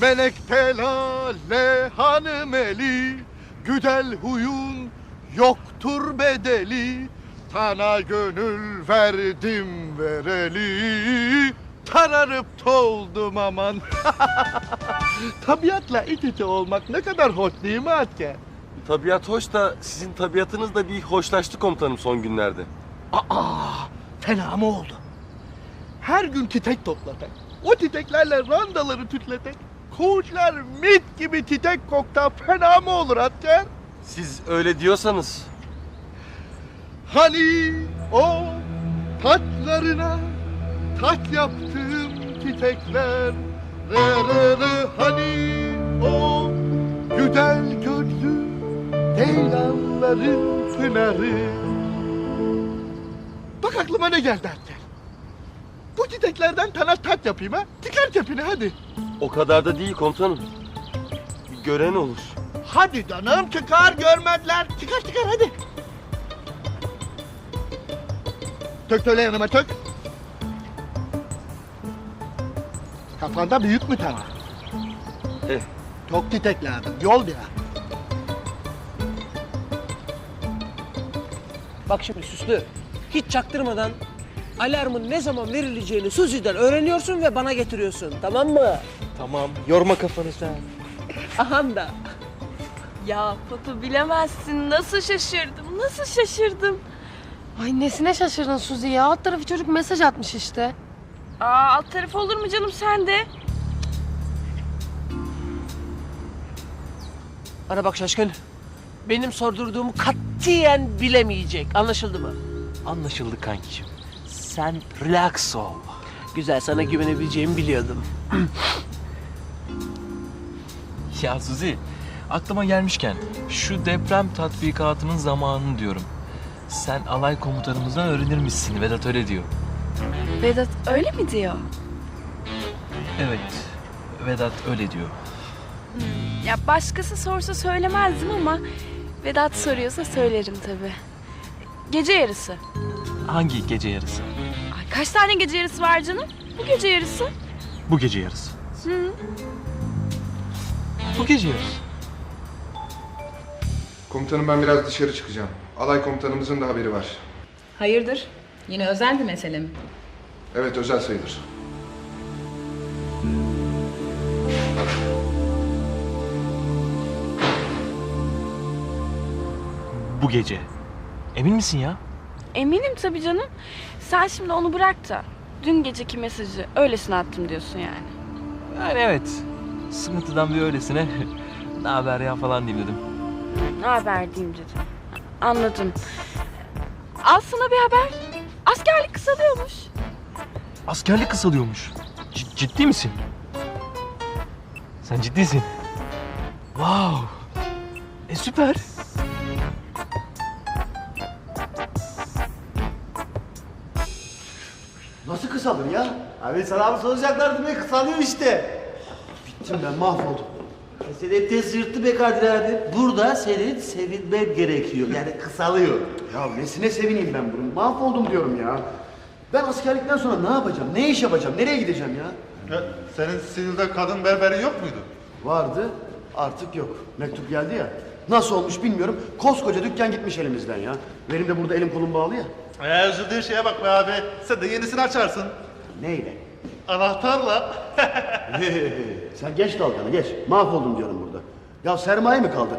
Melekte lale hanım eli Güzel huyun yoktur bedeli Sana gönül verdim vereli Tararıp toldum aman Tabiatla iç içe olmak ne kadar hoş değil mi Atke? Tabiat hoş da sizin tabiatınız da bir hoşlaştı komutanım son günlerde. Aa, fena mı oldu? Her gün çiçek toplatak. O çiçeklerle randaları tütletek. Kuşlar mit gibi çiçek kokta fena mı olur Atker? Siz öyle diyorsanız Hani o taçlarına taç yaptığım çiçekler re re re hani o güzel gözlü ceylanların pınarı Bak aklıma ne geldi Atker. Bu çiçeklerden sana taç yapayım ha. Çıkar kepini hadi. O kadar da değil komutanım. Gören olur. Hadi canım çıkar görmediler. Çıkar çıkar hadi. Tök söyle yanıma tök. Kafanda büyük mü tane? Eh. Çok titek lazım. Yol biraz. Bak şimdi süslü. Hiç çaktırmadan alarmın ne zaman verileceğini Suzi'den öğreniyorsun ve bana getiriyorsun. Tamam mı? Tamam, yorma kafanı sen. Aham da. Ya Pato bilemezsin. Nasıl şaşırdım, nasıl şaşırdım. Ay nesine şaşırdın Suzi ya? Alt tarafı çocuk mesaj atmış işte. Aa alt tarafı olur mu canım sende? Bana bak şaşkın. Benim sordurduğumu katiyen bilemeyecek. Anlaşıldı mı? Anlaşıldı kankicim. Sen relax ol. Güzel sana güvenebileceğimi biliyordum. Ya Suzi, aklıma gelmişken şu deprem tatbikatının zamanını diyorum. Sen alay komutanımızdan öğrenirmişsin. Vedat öyle diyor. Vedat öyle mi diyor? Evet, Vedat öyle diyor. Ya başkası sorsa söylemezdim ama Vedat soruyorsa söylerim tabii. Gece yarısı. Hangi gece yarısı? Kaç tane gece yarısı var canım? Bu gece yarısı. Bu gece yarısı. Hı. Bu gece yarısı. Komutanım ben biraz dışarı çıkacağım. Alay komutanımızın da haberi var. Hayırdır? Yine özel bir mesele mi? Evet özel sayılır. Bu gece. Emin misin ya? Eminim tabii canım. Sen şimdi onu bırak da dün geceki mesajı öylesine attım diyorsun yani. Yani evet. Sıkıntıdan bir öylesine ne haber ya falan diyeyim dedim. Ne haber diyeyim dedim. Anladım. Sana bir haber. Askerlik kısalıyormuş. Askerlik kısalıyormuş. C- ciddi misin? Sen ciddisin. Wow. E süper. Nasıl kısalır ya? Abi sana abi soracaklardı be kısalıyor işte. Bittim ben mahvoldum. Sedef tez yırttı be Kadir abi. Burada senin sevinmen gerekiyor. Yani kısalıyor. Ya nesine sevineyim ben bunun? Mahvoldum diyorum ya. Ben askerlikten sonra ne yapacağım? Ne iş yapacağım? Nereye gideceğim ya? senin sivilde kadın berberi yok muydu? Vardı, artık yok. Mektup geldi ya. Nasıl olmuş bilmiyorum. Koskoca dükkan gitmiş elimizden ya. Benim de burada elim kolum bağlı ya. Ee, üzüldüğün şeye bak be abi. Sen de yenisini açarsın. Neyle? Anahtarla. Sen geç dalganı geç. Mahvoldum diyorum burada. Ya sermaye mi kaldı?